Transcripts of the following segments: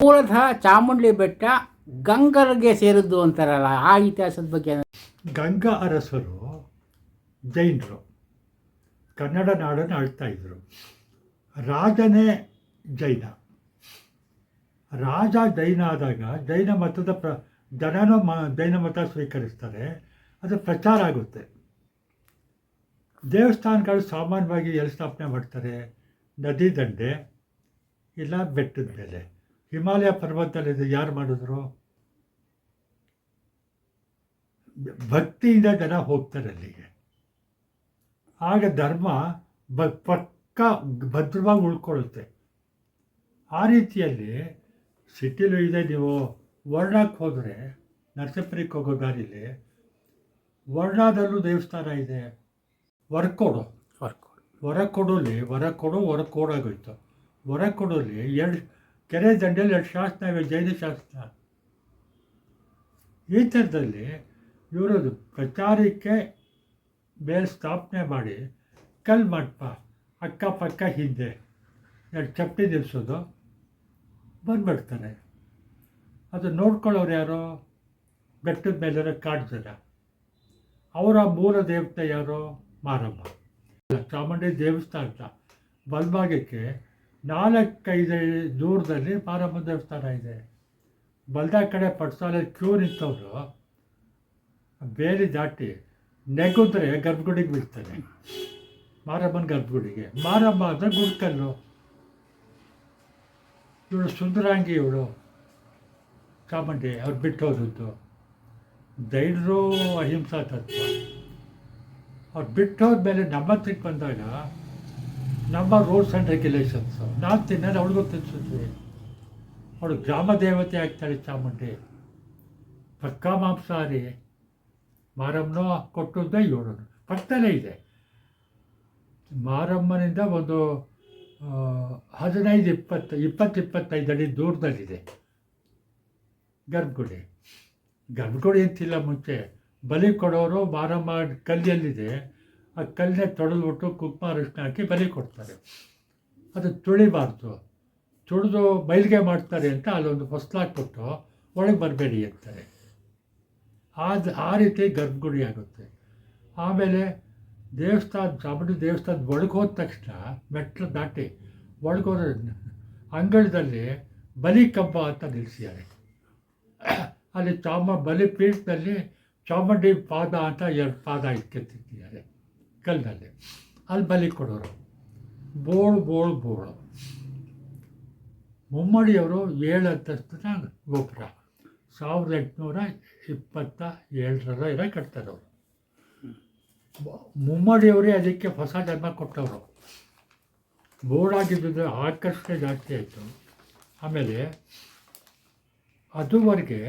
ಮೂಲತಃ ಚಾಮುಂಡಿ ಬೆಟ್ಟ ಗಂಗರಿಗೆ ಸೇರಿದ್ದು ಅಂತಾರಲ್ಲ, ಆ ಇತಿಹಾಸದ ಬಗ್ಗೆ ಗಂಗಾ ಅರಸರು ಜೈನರು. ಕನ್ನಡ ನಾಡನ್ನು ಆಳ್ತಾ ಇದ್ರು. ರಾಜನೇ ಜೈನ. ರಾಜ ಜೈನ ಆದಾಗ ಜೈನ ಮತದ ಪ್ರ, ಜನನೂ ಮ, ಜೈನ ಮತ ಸ್ವೀಕರಿಸ್ತಾರೆ. ಅದು ಪ್ರಚಾರ ಆಗುತ್ತೆ. ದೇವಸ್ಥಾನಗಳು ಸಾಮಾನ್ಯವಾಗಿ ಎಲ್ಲಿ ಸ್ಥಾಪನೆ ಮಾಡ್ತಾರೆ? ನದಿ ದಂಡೆ, ಇಲ್ಲ ಬೆಟ್ಟದ ಮೇಲೆ. ಹಿಮಾಲಯ ಪರ್ವತದಲ್ಲಿ ಯಾರು ಮಾಡಿದ್ರು? ಭಕ್ತಿಯಿಂದ ಜನ ಹೋಗ್ತಾರೆ ಅಲ್ಲಿಗೆ. ಆಗ ಧರ್ಮ ಬ ಪಕ್ಕ ಭದ್ರವಾಗಿ ಉಳ್ಕೊಳ್ಳುತ್ತೆ. ಆ ರೀತಿಯಲ್ಲಿ ಸಿಟಿಲೂ ಇದೆ. ನೀವು ವರ್ಣಕ್ಕೆ ಹೋದರೆ ನರಸೀಪುರಕ್ಕೆ ಹೋಗೋ ದಾರಿಲಿ ವರ್ಣದಲ್ಲೂ ದೇವಸ್ಥಾನ ಇದೆ. ವರ್ಕೋಡು ವರ್ಕ್ ಹೊರಕೊಡೋಲಿ ಹೊರಕೊಡು ಹೊರಕೋಡಾಗೋಯ್ತು. ಹೊರಕೊಡೋಲಿ ಎರಡು ಕೆರೆ ದಂಡೆಯಲ್ಲಿ ಎರಡು ಶಾಸನ ಇವೆ, ಜೈನ ಶಾಸನ. ಈ ಥರದಲ್ಲಿ ಇವರು ಪ್ರಚಾರಕ್ಕೆ ಮೇಲೆ ಸ್ಥಾಪನೆ ಮಾಡಿ ಕಲ್ಲು ಮಂಟಪ ಅಕ್ಕಪಕ್ಕ ಹಿಂದೆ. ಎರಡು ಚಪ್ಪಟಿ ನಿಲ್ಲಿಸೋದು ಬಂದ್ಬಿಡ್ತಾರೆ. ಅದು ನೋಡ್ಕೊಳ್ಳೋರು ಯಾರೋ? ಬೆಟ್ಟದ ಮೇಲಿರೋ ಕಾಡು ಅವರ ಮೂಲ ದೇವತೆ ಯಾರು? ಮಾರಮ್ಮ. ಚಾಮುಂಡಿ ದೇವಸ್ಥಾನ ಬಲಭಾಗಕ್ಕೆ ನಾಲ್ಕೈದು ದೂರದಲ್ಲಿ ಮಾರಮ್ಮ ದೇವಸ್ಥಾನ ಇದೆ. ಬಲ್ದ ಕಡೆ ಪಟ್ಸಾಲೆ ಕ್ಯೂ ನಿಂತವರು. ಬೇರೆ ದಾಟಿ ನೆಗುದ್ರೆ ಗರ್ಭಗುಡಿಗೆ ಬೀಳ್ತಾರೆ ಮಾರಮ್ಮನ ಗರ್ಭಗುಡಿಗೆ. ಮಾರಮ್ಮ ಅಂದರೆ ಗುಡ್ಕಲ್ಲು. ಇವಳು ಸುಂದರಾಂಗಿ ಇವಳು. ಚಾಮುಂಡಿ, ಅವ್ರು ಬಿಟ್ಟು ಹೋದದ್ದು ಅಹಿಂಸಾ ತತ್ವ. ಅವ್ರು ಬಿಟ್ಟು ಹೋದ್ಮೇಲೆ ನಮ್ಮ ಹತ್ರಕ್ಕೆ ಬಂದಾಗ ನಮ್ಮ ರೂಲ್ಸ್ ಆ್ಯಂಡ್ ರೆಗ್ಯುಲೇಷನ್ಸು ನಾನು ತಿನ್ನೋದು ಅವಳಿಗೂ ತಿನ್ಸಿದ್ವಿ ಅವಳು ಗ್ರಾಮ ದೇವತೆ ಆಗ್ತಾಳೆ ಚಾಮುಂಡಿ. ಪಕ್ಕ ಮಾಂಸಾಹಾರಿ. ಮಾರಮ್ಮನೋ ಕೊಟ್ಟದ್ದೇ ಇವಳು ಪಕ್ಕದಲ್ಲೇ ಇದೆ. ಮಾರಮ್ಮನಿಂದ ಒಂದು ಹದಿನೈದು ಇಪ್ಪತ್ತು ಇಪ್ಪತ್ತು ಇಪ್ಪತ್ತೈದು ಅಡಿ ದೂರದಲ್ಲಿದೆ. ಗರ್ಭಗುಡಿ. ಗರ್ಭಗುಡಿ ಅಂತಿಲ್ಲ ಮುಂಚೆ. ಬಲಿ ಕೊಡೋರು ಮಾರಮ್ಮ ಕಲ್ಲಿಯಲ್ಲಿದೆ. ಆ ಕಲ್ಲನ್ನೇ ತೊಳೆದ್ಬಿಟ್ಟು ಕುಪ್ಪ ಅರಿಶಿನ ಹಾಕಿ ಬಲಿ ಕೊಡ್ತಾರೆ. ಅದು ತುಳಿಬಾರ್ದು. ತುಳಿದು ಬಯಲಿಗೆ ಮಾಡ್ತಾರೆ ಅಂತ ಅಲ್ಲೊಂದು ಹೊಸ್ಲಾಕ್ಬಿಟ್ಟು ಒಳಗೆ ಬರಬೇಡಿ ಅಂತಾರೆ. ಆದ ಆ ರೀತಿ ಗರ್ಭಗುಡಿ ಆಗುತ್ತೆ. ಆಮೇಲೆ ದೇವಸ್ಥಾನ, ಚಾಮುಂಡಿ ದೇವಸ್ಥಾನ ಒಳಗೆ ತಕ್ಷಣ ಮೆಟ್ಲು ದಾಟಿ ಒಳಗೋದ ಅಂಗಳದಲ್ಲಿ ಬಲಿ ಕಂಬ ಅಂತ ನಿಲ್ಲಿಸಿದ್ದಾರೆ ಅಲ್ಲಿ ಚಾಮ, ಬಲಿ ಪೀಠದಲ್ಲಿ ಚಾಮುಂಡಿ ಪಾದ ಅಂತ ಎರಡು ಪಾದ ಇಟ್ಕೊತಿದ್ದಾರೆ ಕಲ್ಲಿನಲ್ಲಿ ಅಲ್ಲಿ ಬಲಿ ಕೊಡೋರು. ಬೋಳು ಬೋಳು ಬೋಳು. ಮುಮ್ಮಡಿಯವರು ಏಳು ಅಂತಸ್ತಿನ ಗೋಪುರ. ಸಾವಿರದ ಎಂಟುನೂರ ಇಪ್ಪತ್ತ ಏಳರ ಇರೋ ಕಟ್ತಾರೆ ಅವರು. ಮುಮ್ಮಡಿಯವರೇ ಅದಕ್ಕೆ ಹೊಸ ಜನ್ಮ ಕೊಟ್ಟವರು. ಬೋರ್ಡಾಗಿದ್ದರೆ ಆಕರ್ಷಣೆ ಜಾಸ್ತಿ ಆಯಿತು. ಆಮೇಲೆ ಅದುವರೆಗೆ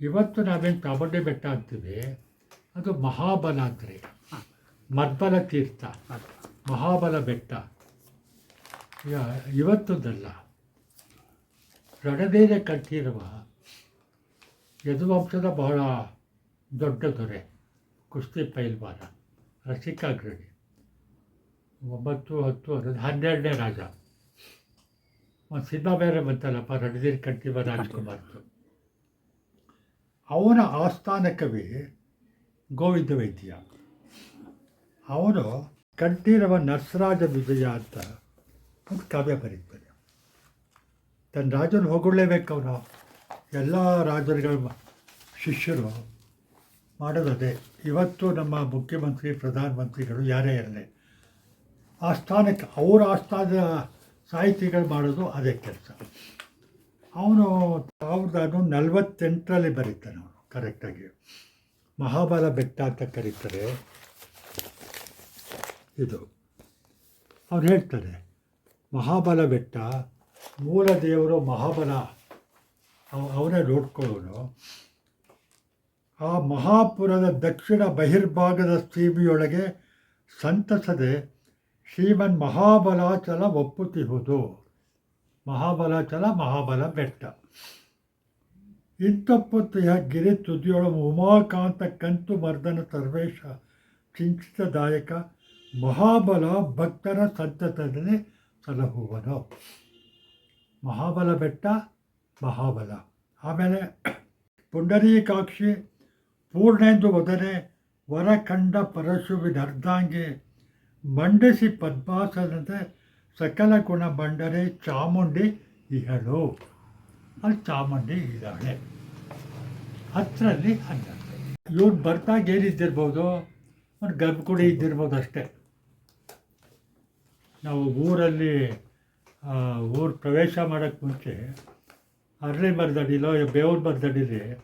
ಇವತ್ತು ನಾವೇನು ಚಾಮುಂಡಿ ಬೆಟ್ಟ ಅಂತೀವಿ, ಅದು ಮಹಾಬಲ ಮರ್ಬಲ ತೀರ್ಥ, ಮಹಾಬಲ ಬೆಟ್ಟ. ಈಗ ಇವತ್ತದಲ್ಲ. ರಣದೇನೆ ಕಟ್ಟಿರುವ ಯದುವಂಶದ ಬಹಳ ದೊಡ್ಡ ದೊರೆ, ಕುಸ್ತಿ ಪೈಲ್ವಾನ, ರಸಿಕಾಗ್ರಣಿ. ಒಂಬತ್ತು, ಹತ್ತು, ಹನ್ನೊಂದು, ಹನ್ನೆರಡನೇ ರಾಜ. ಒಂದು ಸಿನಿಮಾ ಬೇರೆ ಬಂತಲ್ಲಪ್ಪ, ರಣಧೀರ್ ಕಂಠೀವ ರಾಜ್ಕುಮಾರ್ದು. ಅವನ ಆಸ್ಥಾನ ಕವಿ ಗೋವಿಂದ ವೈದ್ಯ. ಅವನು ಕಂಠೀರವ ನರ್ಸರಾಜ ವಿಜಯ ಅಂತ ಒಂದು ಕಾವ್ಯ ಬರೀತಾರೆ. ತನ್ನ ರಾಜನ ಹೊಗಳೇಬೇಕು ಅವನು. ಎಲ್ಲ ರಾಜರುಗಳ ಶಿಷ್ಯರು ಮಾಡೋದದೇ ಇವತ್ತು ನಮ್ಮ ಮುಖ್ಯಮಂತ್ರಿ, ಪ್ರಧಾನಮಂತ್ರಿಗಳು ಯಾರೇ ಇರಲಿ ಆಸ್ಥಾನಕ್ಕೆ ಅವರ ಆಸ್ಥಾನದ ಸಾಹಿತಿಗಳು ಮಾಡೋದು ಅದೇ ಕೆಲಸ. ಅವನು ಸಾವಿರದ ನಲ್ವತ್ತೆಂಟರಲ್ಲಿ ಬರೀತಾನೆ ಅವನು ಕರೆಕ್ಟಾಗಿ ಮಹಾಬಲ ಬೆಟ್ಟ ಅಂತ ಕರೀತಾರೆ. ಇದು. ಅವ್ರು ಹೇಳ್ತಾರೆ ಮಹಾಬಲ ಬೆಟ್ಟ ಮೂಲ ದೇವರು ಮಹಾಬಲ. ಅವ- ಅವನೇ ನೋಡ್ಕೊಳ್ಳೋನು ಆ ಮಹಾಪುರದ ದಕ್ಷಿಣ ಬಹಿರ್ಭಾಗದ ಸೀಮೆಯೊಳಗೆ ಸಂತಸದೆ ಶ್ರೀಮನ್ ಮಹಾಬಲಾಚಲ ಒಪ್ಪುತ್ತಿಹುದು. ಮಹಾಬಲಾಚಲ ಮಹಾಬಲ ಬೆಟ್ಟ ಇಂತಪ್ಪುತ್ತೆಯ ಗಿರಿ ತುದಿಯೊಳ ಉಮಾಕಾಂತ ಕಂತು ಮರ್ದನ ಸರ್ವೇಶ ಚಿಂತಿತದಾಯಕ. ಮಹಾಬಲ ಭಕ್ತರ ಸಂತತದಲ್ಲಿ ಸಲಹುವನು ಮಹಾಬಲ ಬೆಟ್ಟ, ಮಹಾಬಲ. ಆಮೇಲೆ ಪುಂಡರೀಕಾಕ್ಷಿ, ಪೂರ್ಣೇಂದು ವದನೆ ಪರಶುವಿನ ಅರ್ಧಾಂಗಿ ಮಂಡಿಸಿ ಪದ್ಮಾಸನದ ಸಕಲ ಗುಣ ಬಂಡರೆ ಚಾಮುಂಡಿ ಇಹಳು. ಅಲ್ಲಿ ಚಾಮುಂಡಿ ಇದ್ದಾಳೆ ಹತ್ತರಲ್ಲಿ ಹನ್ನೆರಡು ಇವ್ರು ಬರ್ತಾಗ ಏನಿದ್ದಿರ್ಬೋದು? ಒಂದು ಗರ್ಭಗುಡಿ ಇದ್ದಿರ್ಬೋದು ಅಷ್ಟೇ. ನಾವು ಊರಲ್ಲಿ ಊರು ಪ್ರವೇಶ ಮಾಡೋಕ್ಕೆ ಮುಂಚೆ ಅರಳಿ ಮರದಡಿಲೋ ಬೇವ್ರ ಮರದಡಿಲಿ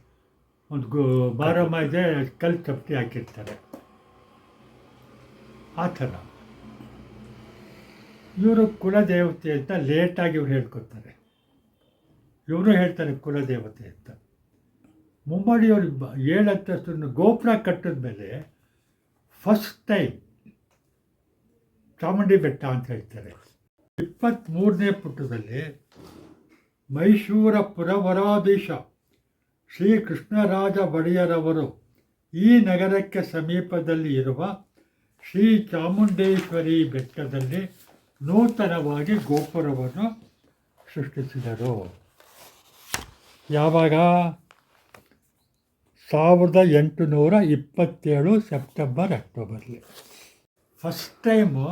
ಒಂದು ಗೋ, ಬಾರಮ್ಮ ಇದೆ ಕಲ್ಲು ಚಪ್ಪಟಿ ಹಾಕಿರ್ತಾರೆ. ಆ ಥರ. ಇವರು ಕುಲದೇವತೆ ಅಂತ ಲೇಟಾಗಿ ಇವ್ರು ಹೇಳ್ಕೊತಾರೆ. ಇವರು ಹೇಳ್ತಾರೆ ಕುಲದೇವತೆ ಅಂತ. ಮುಂಬಡಿಯವ್ರಿಗೆ ಬ, ಏಳು ಅಂತಸ್ತನ್ನು ಗೋಪುರ ಕಟ್ಟಿದ ಮೇಲೆ ಫಸ್ಟ್ ಟೈಮ್ ಚಾಮುಂಡಿ ಬೆಟ್ಟ ಅಂತ ಹೇಳ್ತಾರೆ. ಇಪ್ಪತ್ತ್ಮೂರನೇ ಪುಟದಲ್ಲಿ ಮೈಸೂರ ಪುರವರಾಧೀಶ ಶ್ರೀ ಕೃಷ್ಣರಾಜ ಒಡೆಯರವರು ಈ ನಗರಕ್ಕೆ ಸಮೀಪದಲ್ಲಿ ಇರುವ ಶ್ರೀ ಚಾಮುಂಡೇಶ್ವರಿ ಬೆಟ್ಟದಲ್ಲಿ ನೂತನವಾಗಿ ಗೋಪುರವನ್ನು ಸೃಷ್ಟಿಸಿದರು. ಯಾವಾಗ? ಸಾವಿರದ ಎಂಟುನೂರ ಇಪ್ಪತ್ತೇಳು ಸೆಪ್ಟೆಂಬರ್ ಅಕ್ಟೋಬರ್ಲಿ. ಫಸ್ಟ್ ಟೈಮು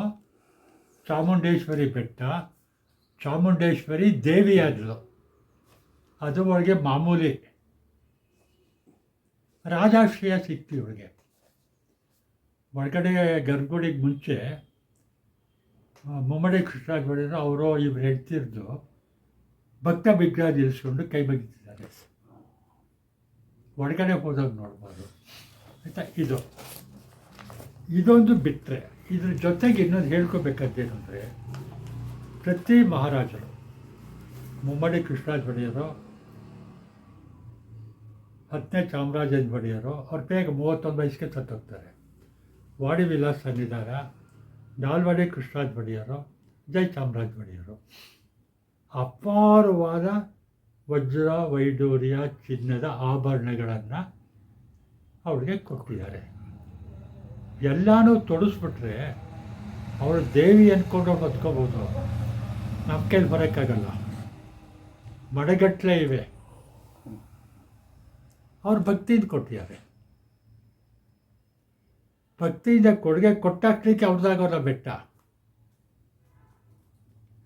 ಚಾಮುಂಡೇಶ್ವರಿ ಬೆಟ್ಟ, ಚಾಮುಂಡೇಶ್ವರಿ ದೇವಿಯಾದಳು ಅದು ಒಳಗೆ ಮಾಮೂಲಿ ರಾಜಾಶ್ರಯ ಸಿಕ್ತು ಇವಳಿಗೆ ಒಳಗಡೆ ಗರ್ಗುಡಿಗೆ ಮುಂಚೆ ಮುಮ್ಮಡಿ ಕೃಷ್ಣರಾಜ ಒಡೆಯರು ಅವರು ಇವ್ರು ಹೇಳ್ತಿರ್ದು ಭಕ್ತ ವಿಗ್ರಹ ನಿಲ್ಲಿಸ್ಕೊಂಡು ಕೈ ಬಗ್ಗಿದ್ದಾರೆ ಒಳಗಡೆ ಹೋದಾಗ ನೋಡ್ಬೋದು. ಆಯಿತಾ? ಇದು. ಇದೊಂದು ಬಿಟ್ಟರೆ ಇದ್ರ ಜೊತೆಗೆ ಇನ್ನೊಂದು ಹೇಳ್ಕೋಬೇಕಾದ್ದೇನು ಅಂದರೆ ಪ್ರತಿ ಮಹಾರಾಜರು, ಮುಮ್ಮಡಿ ಕೃಷ್ಣರಾಜ ಒಡೆಯರು ಹತ್ತನೇ ಚಾಮರಾಜೇಂದ್ರ ಒಡೆಯರು ಅವ್ರ ಬೇಗ ಮೂವತ್ತೊಂದು ವಯಸ್ಸಿಗೆ ಸತ್ತೋಗ್ತಾರೆ ವಾಡಿ ವಿಲಾಸ್ ಸನ್ನಿಧಾನ ನಾಲ್ವಾಡಿ ಕೃಷ್ಣರಾಜ ಒಡೆಯರು ಜೈ ಚಾಮರಾಜ ಒಡೆಯರು ಅಪಾರವಾದ ವಜ್ರ ವೈಡೂರ್ಯ ಚಿನ್ನದ ಆಭರಣಗಳನ್ನು ಅವ್ರಿಗೆ ಕೊಟ್ಟಿದ್ದಾರೆ. ಎಲ್ಲನೂ ತೊಡಸ್ಬಿಟ್ರೆ ಅವಳು ದೇವಿ ಅಂದ್ಕೊಂಡು ಬದುಕೋಬೋದು ನಮ್ಮ ಕೈಲಿ ಬರೋಕ್ಕಾಗಲ್ಲ. ಮಡಗಟ್ಟಲೆ ಇವೆ. ಅವ್ರು ಭಕ್ತಿಯಿಂದ ಕೊಟ್ಟಿದ್ದಾರೆ. ಭಕ್ತಿಯಿಂದ ಕೊಡುಗೆ ಕೊಟ್ಟಾಕ್ಲಿಕ್ಕೆ ಅವ್ರದ್ದಾಗೋಲ್ಲ ಬೆಟ್ಟ.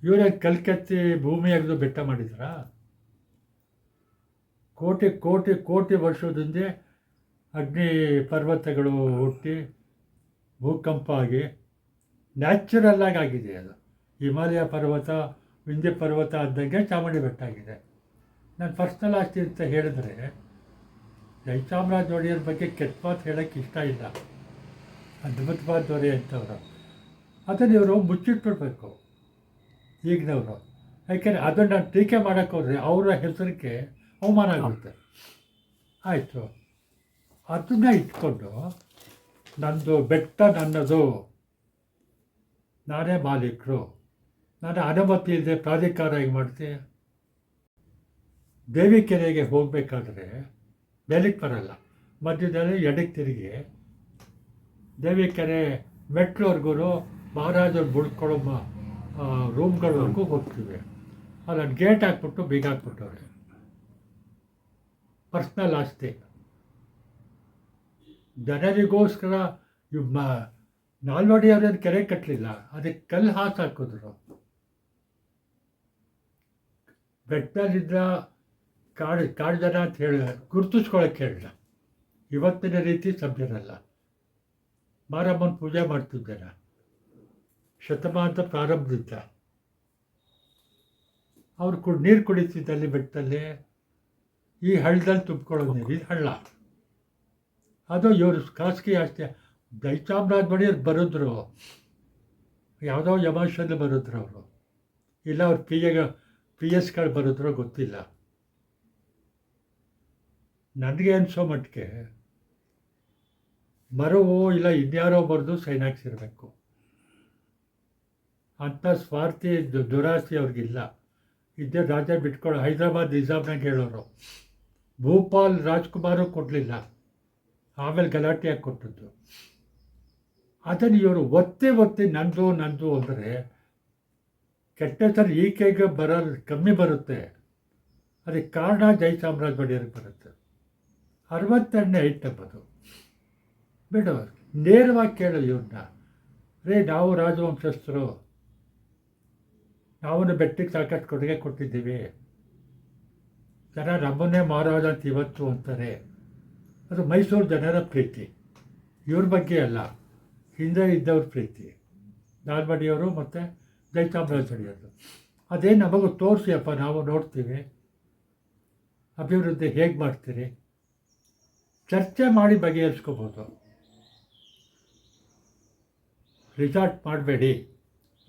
ಇವರೇ ಕಲ್ಕತ್ತಿ ಭೂಮಿ ಅಗ್ದು ಬೆಟ್ಟ ಮಾಡಿದ್ರ? ಕೋಟಿ ಕೋಟಿ ಕೋಟಿ ವರ್ಷದಿಂದ ಅಗ್ನಿ ಪರ್ವತಗಳು ಹುಟ್ಟಿ ಭೂಕಂಪ ಆಗಿ ನ್ಯಾಚುರಲ್ ಆಗಿ ಆಗಿದೆ ಅದು. ಹಿಮಾಲಯ ಪರ್ವತ, ವಿಂಧ್ಯ ಪರ್ವತ ಆದಂಗೆ ಚಾಮುಂಡಿ ಬೆಟ್ಟ ಆಗಿದೆ. ನಾನು ಪರ್ಸ್ನಲ್ ಆಸ್ತಿ ಅಂತ ಹೇಳಿದ್ರೆ ಜಯಚಾಮರಾಜ ಒಡೆಯರ ಬಗ್ಗೆ ಕೆಟ್ಟ ಮಾತು ಹೇಳೋಕ್ಕೆ ಇಷ್ಟ ಇಲ್ಲ. ಅದ್ಭುತವಾದ ದೊರೆ ಅಂತವರು. ಅದನ್ನು ಇವರು ಮುಚ್ಚಿಟ್ಬಿಡ್ಬೇಕು. ಈಗಿನವರು. ಯಾಕೆಂದರೆ ಅದನ್ನು ನಾನು ಟೀಕೆ ಮಾಡೋಕ್ಕೆ ಹೋದರೆ ಅವರ ಹೆಸರಿಗೆ ಅವಮಾನ ಆಗುತ್ತೆ. ಆಯಿತು. ಅದನ್ನ ಇಟ್ಕೊಂಡು ನಂದು ಬೆಟ್ಟ ನನ್ನದು. ನಾನೇ ಮಾಲೀಕರು. ನಾನು ಅನುಮತಿ ಇಲ್ಲದೆ ಪ್ರಾಧಿಕಾರ ಹೇಗೆ ಮಾಡ್ತೀಯ ದೇವಿ ಕೆರೆಗೆ ಹೋಗಬೇಕಾದ್ರೆ ಮೇಲಕ್ಕೆ ಬರಲ್ಲ. ಮಧ್ಯದಲ್ಲಿ ಎಡಕ್ಕೆ ತಿರುಗಿ ದೇವಿ ಕೆರೆ ಮೆಟ್ಲವರೆಗೂ ಮಹಾರಾಜರು ಬುಡ್ಕೊಳ್ಳೋ ಮ- ಆ, ರೂಮ್ಗಳವರೆಗೂ ಹೋಗ್ತೀವಿ. ಅಲ್ಲಿ ಗೇಟ್ ಹಾಕ್ಬಿಟ್ಟು ಬೀಗ ಹಾಕ್ಬಿಟ್ಟವ್ರೆ. ಪರ್ಸ್ನಲ್ ಆಸ್ತಿ. ಜನರಿಗೋಸ್ಕರ ಇವ್ ಮ ನಾಲ್ವಡಿ ಅವ್ರೇನು ಕೆರೆ ಕಟ್ಟಲಿಲ್ಲ ಅದಕ್ಕೆ ಕಲ್ಲು ಹಾಸು ಹಾಕಿದ್ರು. ಬೆಟ್ಟದಲ್ಲಿದ್ದ ಕಾಡು ಕಾಡು ಜನ ಅಂತ ಹೇಳಿ ಗುರುತಿಸ್ಕೊಳಕ್ಕೆ ಹೇಳಿಲ್ಲ. ಇವತ್ತಿನ ರೀತಿ ಸಭ್ಯರಲ್ಲ. ಮಾರಮ್ಮನ ಪೂಜೆ ಮಾಡ್ತಿದ್ದಾರ. ಶತಮಾನದ ಪ್ರಾರಂಭದಿಂದ. ಅವ್ರು ಕುಡ್, ನೀರು ಕುಡಿತಿದ್ದಲ್ಲಿ ಬೆಟ್ಟದಲ್ಲಿ ಈ ಹಳ್ಳದಲ್ಲಿ ತುಂಬ್ಕೊಳ್ಳೋದು ನೀರು, ಇದು ಹಳ್ಳ. ಅದು ಇವರು ಖಾಸಗಿ ಆಸ್ತಿ. ಜಯಚಾಮರಾಜ ಬಡಿಯವ್ರು ಬರೆದ್ರು. ಯಾವುದೋ ಯಮಾಶಲ್ಲಿ ಬರೆದ್ರು ಅವರು. ಇಲ್ಲ ಅವ್ರು ಪಿ ಎ ಪಿ ಎಸ್ಗಳು ಬರೆದ್ರೋ ಗೊತ್ತಿಲ್ಲ. ನನಗೆ ಅನಿಸೋ ಮಟ್ಟಿಗೆ ಮರವೋ ಇಲ್ಲ ಇನ್ಯಾರೋ ಬರೆದು ಸೈನ್ ಹಾಕ್ಸಿರ್ಬೇಕು. ಅಂಥ ಸ್ವಾರ್ಥಿ ದುರಾಸ್ತಿ ದುರಾಸೆ ಅವ್ರಿಗಿಲ್ಲ. ಇದ್ದೇ ರಾಜ ಬಿಟ್ಕೊಳ್ಳೋ ಹೈದರಾಬಾದ್ ನಿಜಾಮ್ನಾಗ ಹೇಳೋರು. ಭೂಪಾಲ್ ರಾಜ್ಕುಮಾರು ಕೊಡಲಿಲ್ಲ. ಆಮೇಲೆ ಗಲಾಟೆಯಾಗಿ ಕೊಟ್ಟದ್ದು. ಅದನ್ನು ಇವರು ಒತ್ತೆ ಒತ್ತೆ ನಂದು ನಂದು ಅಂದರೆ ಕೆಟ್ಟ ಈಕೆಗೆ ಬರ ಕಮ್ಮಿ ಬರುತ್ತೆ. ಅದಕ್ಕೆ ಕಾರಣ ಜೈ ಸಾಮ್ರಾಜ್ ಒಡೆಯರ್ಗೆ ಬರುತ್ತೆ. ಅರವತ್ತೆರಡನೇ ಐಟಮ್ ಅದು ಬಿಡು, ನೇರವಾಗಿ ಕೇಳು ಇವ್ರನ್ನ ರೇ ನಾವು ರಾಜವಂಶಸ್ಥರು ನಾವು ಬೆಟ್ಟಕ್ಕೆ ಸಾಕಷ್ಟು ಕೊಡುಗೆ ಕೊಟ್ಟಿದ್ದೀವಿ. ಜನ ನಮ್ಮನ್ನೇ ಮಹಾರಾಜ ಅಂತ ಇವತ್ತು ಅಂತಾರೆ. ಅದು ಮೈಸೂರು ಜನರ ಪ್ರೀತಿ. ಇವ್ರ ಬಗ್ಗೆ ಅಲ್ಲ. ಹಿಂದೆ ಇದ್ದವ್ರ ಪ್ರೀತಿ. ದಾಲ್ಬಡಿಯವರು ಮತ್ತು ಒಡೆಯರು ಅದೇ ನಮಗೂ ತೋರಿಸಿಯಪ್ಪ, ನಾವು ನೋಡ್ತೀವಿ. ಅಭಿವೃದ್ಧಿ ಹೇಗೆ ಮಾಡ್ತೀರಿ? ಚರ್ಚೆ ಮಾಡಿ ಬಗೆಹರಿಸ್ಕೋಬೋದು. ರಿಸಾರ್ಟ್ ಮಾಡಬೇಡಿ.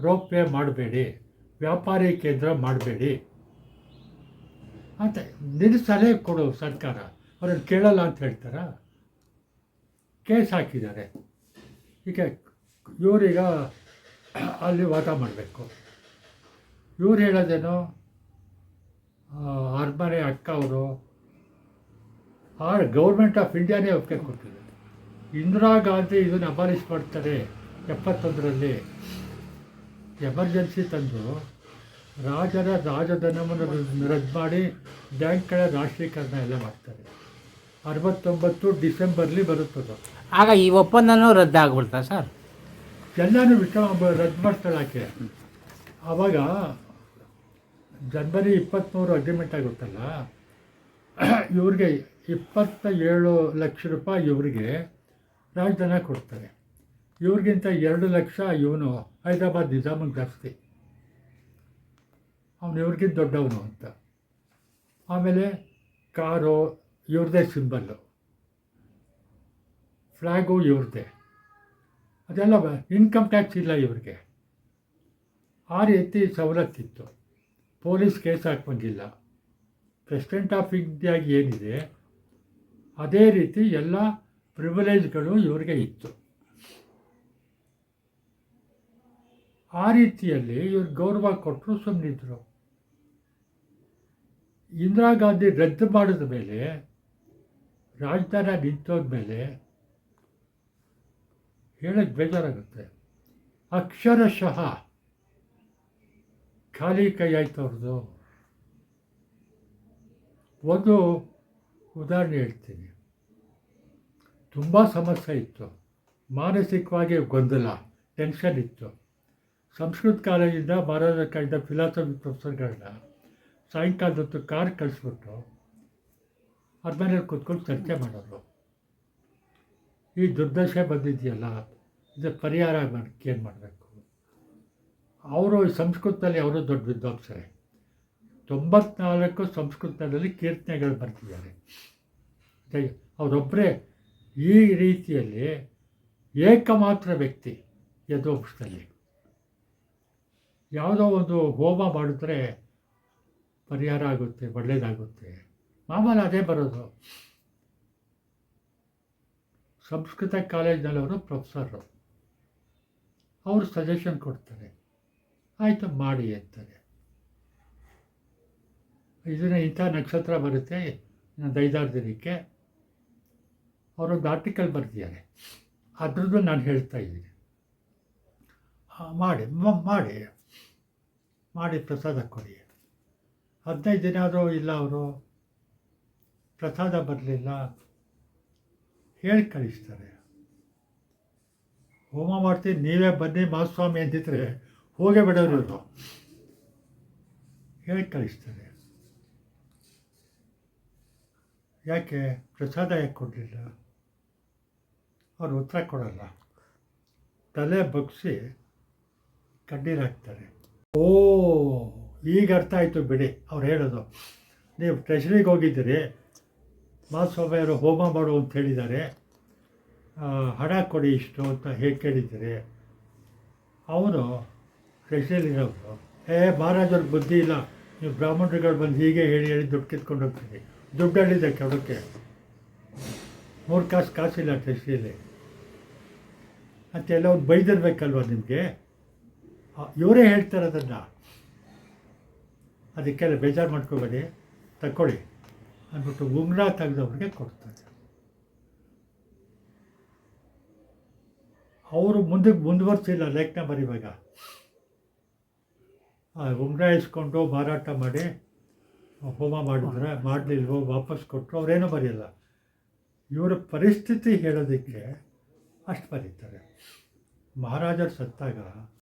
ರೋಪ್ ವೇ ಮಾಡಬೇಡಿ. ವ್ಯಾಪಾರಿ ಕೇಂದ್ರ ಮಾಡಬೇಡಿ. ಅಂತ ನಿನ್ನ ಸಲಹೆ ಕೊಡು ಸರ್ಕಾರ. ಅವ್ರನ್ನ ಕೇಳಲ್ಲ ಅಂತ ಹೇಳ್ತಾರಾ? ಕೇಸ್ ಹಾಕಿದ್ದಾರೆ. ಈಗ ಇವರೀಗ ಅಲ್ಲಿ ವಾದ ಮಾಡಬೇಕು. ಇವ್ರು ಹೇಳೋದೇನು? ಅರ್ಮನೆ ಅಕ್ಕ ಅವರು, ಆ ಗೌರ್ಮೆಂಟ್ ಆಫ್ ಇಂಡಿಯಾನೇ ಒಪ್ಪಿಗೆ ಕೊಟ್ಟಿದೆ. ಇಂದಿರಾ ಗಾಂಧಿ ಇದನ್ನು ಅಬಾಲಿಷ್ ಮಾಡ್ತಾರೆ ಎಪ್ಪತ್ತೊಂದರಲ್ಲಿ. ಎಮರ್ಜೆನ್ಸಿ ತಂದು ರಾಜರ ರಾಜಧನವನ್ನು ರದ್ದು ಮಾಡಿ ಬ್ಯಾಂಕ್ಗಳ ರಾಷ್ಟ್ರೀಕರಣ ಎಲ್ಲ ಮಾಡ್ತಾರೆ. ಅರವತ್ತೊಂಬತ್ತು ಡಿಸೆಂಬರ್ಲಿ ಬರುತ್ತದೆ. ಆಗ ಈ ಒಪ್ಪಂದನೂ ರದ್ದಾಗ್ಬಿಡ್ತಾ ಸರ್? ಎಲ್ಲನೂ ವಿಷ ರದ್ದು ಮಾಡ್ತಾರೆ ಆಕೆ. ಆವಾಗ ಜನ್ವರಿ ಇಪ್ಪತ್ತ್ಮೂರು ಅಗ್ರಿಮೆಂಟ್ ಆಗುತ್ತಲ್ಲ ಇವ್ರಿಗೆ ಇಪ್ಪತ್ತ ಏಳು ಲಕ್ಷ ರೂಪಾಯಿ ಇವರಿಗೆ ರಾಜಧಾನ ಕೊಡ್ತಾರೆ. ಇವ್ರಿಗಿಂತ ಎರಡು ಲಕ್ಷ ಇವನು ಹೈದರಾಬಾದ್ ನಿಜಾಮಿಗೆ ಜಾಸ್ತಿ. ಅವನು ಇವ್ರಿಗಿಂತ ದೊಡ್ಡವನು ಅಂತ. ಆಮೇಲೆ ಕಾರು ಇವ್ರದ್ದೇ ಸಿಂಬಲ್ಲು. ಫ್ಲ್ಯಾಗು ಇವ್ರದ್ದೇ ಅದೆಲ್ಲ ಇನ್ಕಮ್ ಟ್ಯಾಕ್ಸ್ ಇಲ್ಲ ಇವ್ರಿಗೆ. ಆ ರೀತಿ ಸವಲತ್ತಿತ್ತು. ಪೊಲೀಸ್ ಕೇಸ್ ಹಾಕ್ಬಂದಿಲ್ಲ ಪ್ರೆಸಿಡೆಂಟ್ ಆಫ್ ಇಂಡಿಯಾಗೆ ಏನಿದೆ, ಅದೇ ರೀತಿ ಎಲ್ಲ ಪ್ರಿವಿಲೇಜ್ಗಳು ಇವ್ರಿಗೆ ಇತ್ತು. ಆ ರೀತಿಯಲ್ಲಿ ಇವ್ರು ಗೌರವ ಕೊಟ್ಟರು ಸುಮ್ಮನಿದ್ರು ಇಂದಿರಾ ಗಾಂಧಿ ರದ್ದು ಮಾಡಿದ ಮೇಲೆ ರಾಜಧಾನಿ ನಿಂತೋದ ಮೇಲೆ ಹೇಳಕ್ಕೆ ಬೇಜಾರಾಗುತ್ತೆ. ಅಕ್ಷರಶಃ ಖಾಲಿ ಕೈ ಆಯ್ತು ಅವ್ರದ್ದು. ಒಂದು ಉದಾಹರಣೆ ಹೇಳ್ತೀನಿ. ತುಂಬ ಸಮಸ್ಯೆ ಇತ್ತು. ಮಾನಸಿಕವಾಗಿ ಗೊಂದಲ ಟೆನ್ಷನ್ ಇತ್ತು. ಸಂಸ್ಕೃತ ಕಾಲೇಜಿಂದ ಮಹಾರಾಜ ಕಾಯ್ದ ಫಿಲಾಸಫಿ ಪ್ರೊಫೆಸರ್ಗಳನ್ನ ಸಾಯಂಕಾಲದೊತ್ತು ಕಾರ್ ಕಳಿಸ್ಬಿಟ್ಟು ಅದ್ರ ಮೇಲೆ ಕೂತ್ಕೊಂಡು ಚರ್ಚೆ ಮಾಡೋರು. ಈ ದುರ್ದಶೆ ಬಂದಿದೆಯಲ್ಲ, ಇದು ಪರಿಹಾರ ಮಾಡೋಕ್ಕೆ ಏನು ಮಾಡಬೇಕು? ಅವರು ಸಂಸ್ಕೃತದಲ್ಲಿ, ಅವರು ದೊಡ್ಡ ವಿದ್ವಾಂಸರೇ. ತೊಂಬತ್ನಾಲ್ಕು ಸಂಸ್ಕೃತದಲ್ಲಿ ಕೀರ್ತನೆಗಳು ಬರ್ತಿದ್ದಾರೆ. ಅವರೊಬ್ಬರೇ ಈ ರೀತಿಯಲ್ಲಿ ಏಕಮಾತ್ರ ವ್ಯಕ್ತಿ ಯಥೋಪಸ್ಥದಲ್ಲಿ ಯಾವುದೋ ಒಂದು ಹೋಮ ಮಾಡಿದ್ರೆ ಪರಿಹಾರ ಆಗುತ್ತೆ ಒಳ್ಳೆಯದಾಗುತ್ತೆ ಮಾಮೂಲು ಅದೇ ಬರೋದು. ಸಂಸ್ಕೃತ ಕಾಲೇಜಿನಲ್ಲವರು ಪ್ರೊಫೆಸರು. ಅವರು ಸಜೆಷನ್ ಕೊಡ್ತಾರೆ. ಆಯಿತು ಮಾಡಿ ಅಂತಾರೆ. ಇದನ್ನು ಇಂಥ ನಕ್ಷತ್ರ ಬರುತ್ತೆ. ಇನ್ನೊಂದು ಐದಾರು ದಿನಕ್ಕೆ. ಅವರೊಂದು ಆರ್ಟಿಕಲ್ ಬರ್ತಿದ್ದಾರೆ ಅದ್ರದ್ದು ನಾನು ಹೇಳ್ತಾ ಇದ್ದೀನಿ. ಮಾಡಿ ಮಾಡಿ. ಮಾಡಿ ಪ್ರಸಾದ ಕೊಡಿ. ಹದಿನೈದು ದಿನ ಆದರೂ ಇಲ್ಲ ಅವರು. ಪ್ರಸಾದ ಬರಲಿಲ್ಲ ಹೇಳಿ ಕಳಿಸ್ತಾರೆ ಹೋಮ ಮಾಡ್ತೀನಿ ನೀವೇ ಬನ್ನಿ ಮಹಾಸ್ವಾಮಿ ಅಂತಿದ್ರೆ ಹೋಗೇ ಬಿಡೋರು ಹೇಳಿ ಕಳಿಸ್ತಾರೆ ಯಾಕೆ? ಪ್ರಸಾದ ಯಾಕೆ ಕೊಡಲಿಲ್ಲ? ಅವ್ರು ಉತ್ತರ ಕೊಡಲ್ಲ. ತಲೆ ಬಗ್ಸಿ ಕಣ್ಣೀರು ಹಾಕ್ತಾರೆ. ಓ, ಈಗ ಅರ್ಥ ಆಯಿತು ಬಿಡಿ ಅವ್ರು ಹೇಳೋದು. ನೀವು ಟ್ರೆಷರಿಗೆ ಹೋಗಿದ್ದೀರಿ ಮಾಧುಸ್ವಾಮಿಯವರು ಹೋಮ ಮಾಡು ಅಂತ ಹೇಳಿದ್ದಾರೆ. ಹಣ ಕೊಡಿ ಇಷ್ಟು ಅಂತ ಹೇಗೆ ಕೇಳಿದ್ದಾರೆ. ಅವನು ಕೃಷಿಯಲ್ಲಿರೋರು ಏ ಮಹಾರಾಜವ್ರಿಗೆ ಬುದ್ಧಿ ಇಲ್ಲ. ನೀವು ಬ್ರಾಹ್ಮಣರುಗಳು ಬಂದು ಹೀಗೆ ಹೇಳಿ ಹೇಳಿ ದುಡ್ಡು ಕಿತ್ಕೊಂಡು ಹೋಗ್ತೀನಿ ದುಡ್ಡು ಹೇಳಿದೆ ಕೆಳಕ್ಕೆ ಮೂರು ಕಾಸು ಕಾಸಿಲ್ಲ ಕೃಷಿಯಲ್ಲಿ ಅಂತೆಲ್ಲ ಅವ್ರು ಬೈದಿರ್ಬೇಕಲ್ವ ನಿಮಗೆ? ಇವರೇ ಹೇಳ್ತಾರೆ ಅದನ್ನು ಅದಕ್ಕೆಲ್ಲ ಬೇಜಾರು ಮಾಡ್ಕೋಬೇಡಿ. ತಗೊಳ್ಳಿ ಅಂದ್ಬಿಟ್ಟು ಉಂಗುರ ತೆಗೆದವ್ರಿಗೆ ಕೊಡ್ತಾರೆ. ಅವರು ಮುಂದಕ್ಕೆ ಮುಂದುವರ್ಸಿಲ್ಲ ಲೇಖನ ಬರೀವಾಗ. ಉಂಗುರ ಇಸ್ಕೊಂಡು ಮಾರಾಟ ಮಾಡಿ, ಹೋಮ ಮಾಡಿದ್ರೆ ಮಾಡಲಿಲ್ವೋ, ವಾಪಸ್ ಕೊಟ್ಟರು ಅವರೇನೂ ಬರೆಯಲ್ಲ. ಇವರ ಪರಿಸ್ಥಿತಿ ಹೇಳೋದಕ್ಕೆ ಅಷ್ಟು ಬರೀತಾರೆ. ಮಹಾರಾಜರು ಸತ್ತಾಗ